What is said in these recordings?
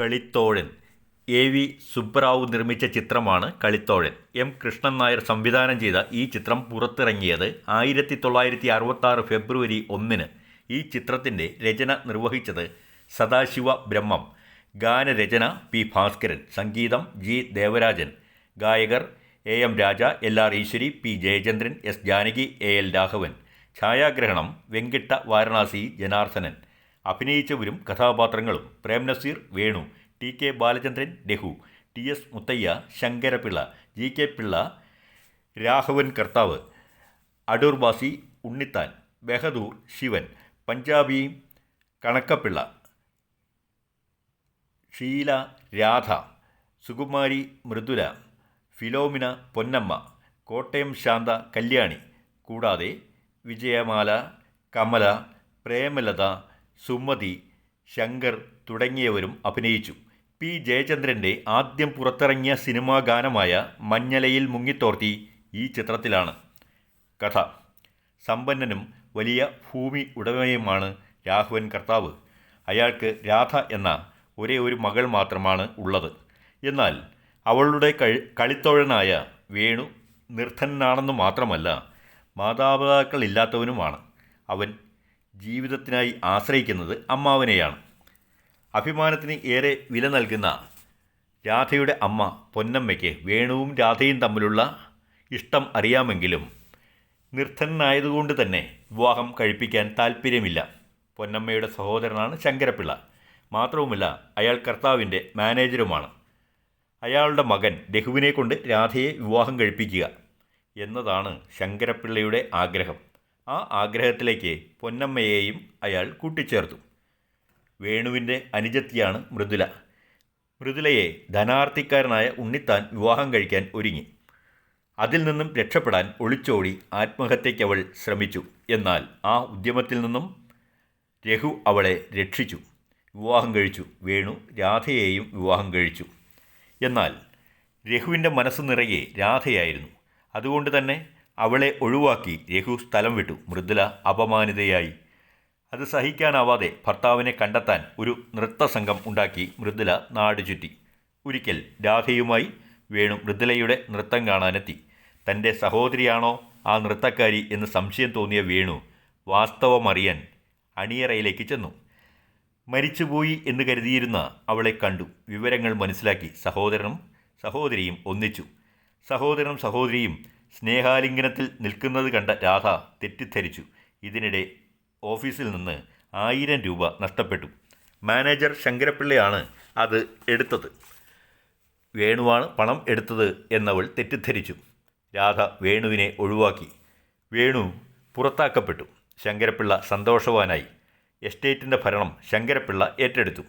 Kalithozhan. A V Subbarao നിർമ്മിച്ച ചിത്രമാണ് കളിത്തോഴൻ. M Krishnan Nair സംവിധാനം ചെയ്ത ഈ ചിത്രം പുറത്തിറങ്ങിയത് ആയിരത്തി തൊള്ളായിരത്തി അറുപത്താറ് ഫെബ്രുവരി ഒന്നിന്. ഈ ചിത്രത്തിന്റെ രചന നിർവഹിച്ചത് സദാശിവ ബ്രഹ്മം ഗാനരചന പി ഭാസ്കരൻ സംഗീതം ജി ദേവരാജൻ ഗായകർ A M Raja L R Eswari P Jayachandran S Janaki A L Raghavan. ഛായാഗ്രഹണം വെങ്കിട്ട വാരണാസി ജനാർദ്ദനൻ. അഭിനയിച്ചവരും കഥാപാത്രങ്ങളും Prem Nazir Venu T K Balachandran Raghu T S Muthaiah Sankarapillai G K Pillai Raghavan കർത്താവ് അടൂർ ബാസി ഉണ്ണിത്താൻ ബഹദൂർ ശിവൻ പഞ്ചാബി കണക്കപ്പിള്ള ഷീല രാധ സുകുമാരി മൃദുല ഫിലോമിന പൊന്നമ്മ കോട്ടയം ശാന്ത കല്യാണി കൂടാതെ വിജയമാല കമല പ്രേമലത സുമതി ശങ്കർ തുടങ്ങിയവരും അഭിനയിച്ചു. പി. ജയചന്ദ്രന്റെ ആദ്യം പുറത്തിറങ്ങിയ സിനിമാ ഗാനമായ മഞ്ഞലയിൽ മുങ്ങിത്തോർത്തി ഈ ചിത്രത്തിലാണ് കഥ. സമ്പന്നനും വലിയ ഭൂമി ഉടമയുമാണ് രാഘവൻ കർത്താവ്. അയാൾക്ക് രാധ എന്ന ഒരേ ഒരു മകൾ മാത്രമാണ് ഉള്ളത്. എന്നാൽ അവളുടെ കളിത്തോഴനായ വേണു നിർധനാണെന്ന് മാത്രമല്ല മാതാപിതാക്കളില്ലാത്തവനുമാണ്. അവൻ ജീവിതത്തിനായി ആശ്രയിക്കുന്നത് അമ്മാവനെയാണ്. അഭിമാനത്തിന് ഏറെ വില നൽകുന്ന രാധയുടെ അമ്മ പൊന്നമ്മയ്ക്ക് വേണുവും രാധയും തമ്മിലുള്ള ഇഷ്ടം അറിയാമെങ്കിലും നിർദ്ധനായതുകൊണ്ട് തന്നെ വിവാഹം കഴിപ്പിക്കാൻ താല്പര്യമില്ല പൊന്നമ്മയുടെ സഹോദരനാണ് ശങ്കരപ്പിള്ള. മാത്രവുമല്ല അയാൾ കർത്താവിന്റെ മാനേജറുമാണ് അയാളുടെ മകൻ രഘുവിനെ കൊണ്ട് രാധയെ വിവാഹം കഴിപ്പിക്കുക എന്നതാണ് ശങ്കരപ്പിള്ളയുടെ ആഗ്രഹം. ആ ആഗ്രഹത്തിലേക്ക് പൊന്നമ്മയെയും അയാൾ കൂട്ടിച്ചേർത്തു. വേണുവിന്റെ അനുജത്തിയാണ് മൃദുല. മൃദുലയെ ധനാർത്ഥിക്കാരനായ ഉണ്ണിത്താൻ വിവാഹം കഴിക്കാൻ ഒരുങ്ങി. അതിൽ നിന്നും രക്ഷപ്പെടാൻ ഒളിച്ചോടി ആത്മഹത്യയ്ക്ക് അവൾ ശ്രമിച്ചു. എന്നാൽ ആ ഉദ്യമത്തിൽ നിന്നും രഘു അവളെ രക്ഷിച്ചു. വിവാഹം കഴിച്ചു. വേണു രാധയെയും വിവാഹം കഴിച്ചു. എന്നാൽ രഘുവിന്റെ മനസ്സ് നിറയെ രാധയായിരുന്നു. അതുകൊണ്ട് തന്നെ അവളെ ഒഴിവാക്കി രഘു സ്ഥലം വിട്ടു. മൃദുല അപമാനിതയായി. അത് സഹിക്കാനാവാതെ ഭർത്താവിനെ കണ്ടെത്താൻ ഒരു നൃത്തസംഘം ഉണ്ടാക്കി മൃദുല നാട് ചുറ്റി. ഒരിക്കൽ രാധയുമായി വേണു മൃദുലയുടെ നൃത്തം കാണാനെത്തി. തന്റെ സഹോദരിയാണോ ആ നൃത്തക്കാരി എന്ന് സംശയം തോന്നിയ വേണു വാസ്തവമറിയാൻ അണിയറയിലേക്ക് ചെന്നു. മരിച്ചുപോയി എന്ന് കരുതിയിരുന്ന അവളെ കണ്ടു. വിവരങ്ങൾ മനസ്സിലാക്കി സഹോദരനും സഹോദരിയും ഒന്നിച്ചു. സഹോദരനും സഹോദരിയും സ്നേഹാലിംഗനത്തിൽ നിൽക്കുന്നത് കണ്ട രാധ തെറ്റിദ്ധരിച്ചു. ഇതിനിടെ ഓഫീസിൽ നിന്ന് ആയിരം രൂപ നഷ്ടപ്പെട്ടു. മാനേജർ ശങ്കരപ്പിള്ളയാണ് അത് എടുത്തത്. വേണുവാണ് പണം എടുത്തത് എന്നവൾ തെറ്റിദ്ധരിച്ചു. രാധ വേണുവിനെ ഒഴിവാക്കി. വേണു പുറത്താക്കപ്പെട്ടു. ശങ്കരപ്പിള്ള സന്തോഷവാനായി. എസ്റ്റേറ്റിന്റെ ഭരണം ശങ്കരപ്പിള്ള ഏറ്റെടുത്തു.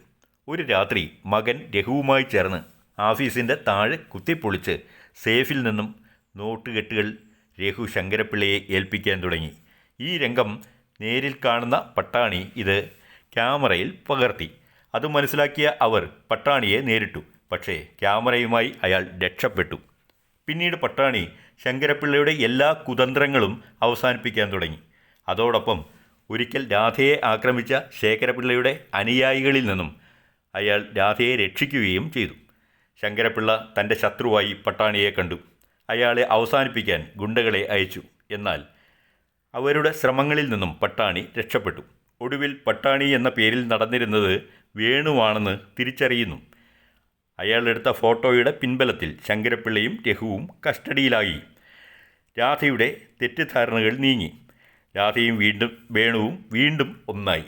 ഒരു രാത്രി മകൻ രഘുവുമായി ചേർന്ന് ആഫീസിന്റെ താഴെ കുത്തിപ്പൊളിച്ച് സേഫിൽ നിന്നും നോട്ടുകെട്ടുകൾ രഘു ശങ്കരപ്പിള്ളയെ ഏൽപ്പിക്കാൻ തുടങ്ങി. ഈ രംഗം നേരിൽ കാണുന്ന പട്ടാണി ഇത് ക്യാമറയിൽ പകർത്തി. അത് മനസ്സിലാക്കിയ അവർ പട്ടാണിയെ നേരിട്ടു. പക്ഷേ ക്യാമറയുമായി അയാൾ രക്ഷപ്പെട്ടു. പിന്നീട് പട്ടാണി ശങ്കരപ്പിള്ളയുടെ എല്ലാ കുതന്ത്രങ്ങളും അവസാനിപ്പിക്കാൻ തുടങ്ങി. അതോടൊപ്പം ഒരിക്കൽ രാധയെ ആക്രമിച്ച ശേഖരപിള്ളയുടെ അനുയായികളിൽ നിന്നും അയാൾ രാധയെ രക്ഷിക്കുകയും ചെയ്തു. ശങ്കരപിള്ള തന്റെ ശത്രുവായി പട്ടാണിയെ കണ്ടു. അയാളെ അവസാനിപ്പിക്കാൻ ഗുണ്ടകളെ അയച്ചു. എന്നാൽ അവരുടെ ശ്രമങ്ങളിൽ നിന്നും പട്ടാണി രക്ഷപ്പെട്ടു. ഒടുവിൽ പട്ടാണി എന്ന പേരിൽ നടന്നിരുന്നത് വേണുവാണെന്ന് തിരിച്ചറിയുന്നു. അയാളെടുത്ത ഫോട്ടോയുടെ പിൻബലത്തിൽ ശങ്കരപ്പിള്ളയും രഘുവും കസ്റ്റഡിയിലായി. രാധയുടെ തെറ്റിദ്ധാരണകൾ നീങ്ങി. രാധയും വീണ്ടും വേണുവും വീണ്ടും ഒന്നായി.